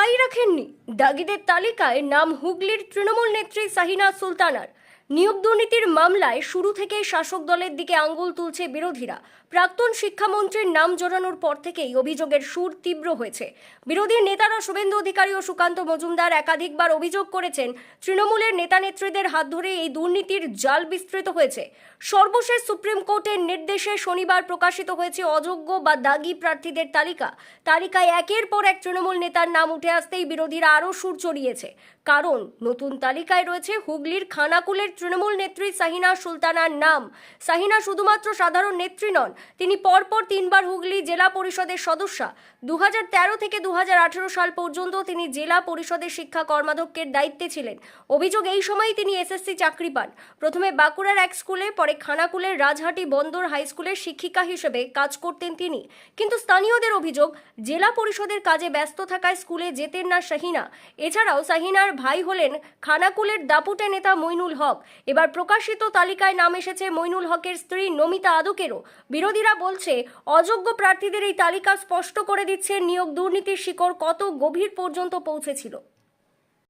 তাই রাখেননি। দাগিদের তালিকায় নাম হুগলির তৃণমূল নেত্রী সাহিনা সুলতানার। নিয়োগ দুর্নীতির মামলায় শুরু থেকেই শাসক দলের দিকে আঙ্গুল তুলছে বিরোধীরা। প্রাক্তন শিক্ষামন্ত্রীর নাম জড়ানোর পর থেকেই অভিযোগের সুর তীব্র হয়েছে। বিরোধী নেতারা শুভেন্দু অধিকারী ও সুকান্ত মজুমদার একাধিকবার অভিযোগ করেছেন, তৃণমূলের নেতা নেত্রীদের হাত ধরে এই দুর্নীতির জাল বিস্তৃত হয়েছে। সর্বশেষ সুপ্রিম কোর্টের নির্দেশে শনিবার প্রকাশিত হয়েছে অযোগ্য বা দাগি প্রার্থীদের তালিকা। তালিকায় একের পর এক তৃণমূল নেতার নাম উঠে আসতেই বিরোধীরা আরও সুর চড়িয়েছে। কারণ, নতুন তালিকায় রয়েছে হুগলির খানাকুলের তৃণমূল নেত্রী সাহিনা সুলতানার নাম। সাহিনা শুধুমাত্র সাধারণ নেত্রী নন, তিনি পরপর তিনবার হুগলি জেলা পরিষদের সদস্যা। দু হাজার তেরো থেকে দু হাজার আঠেরো সাল পর্যন্ত তিনি জেলা পরিষদের শিক্ষা কর্মাধ্যক্ষের দায়িত্বে ছিলেন। অভিযোগ এই সময়ই তিনি এসএসসি চাকরি পান। প্রথমে বাঁকুড়ার এক স্কুলে, পরে খানাকুলের রাজহাটি বন্দর হাই স্কুলের শিক্ষিকা হিসেবে কাজ করতেন তিনি। কিন্তু স্থানীয়দের অভিযোগ, জেলা পরিষদের কাজে ব্যস্ত থাকায় স্কুলে যেতেন না শাহিনা এছাড়াও শাহিনার ভাই হলেন খানাকুলের দাপুটে নেতা মইনুল হক। এবার প্রকাশিত তালিকায় নাম এসেছে মইনুল হকের স্ত্রী নমিতা আদকেরও। বিরোধীরা বলছে, অযোগ্য প্রার্থীদের এই তালিকা স্পষ্ট করে দিচ্ছে নিয়োগ দুর্নীতির শিকড় কত গভীর পর্যন্ত পৌঁছেছিল।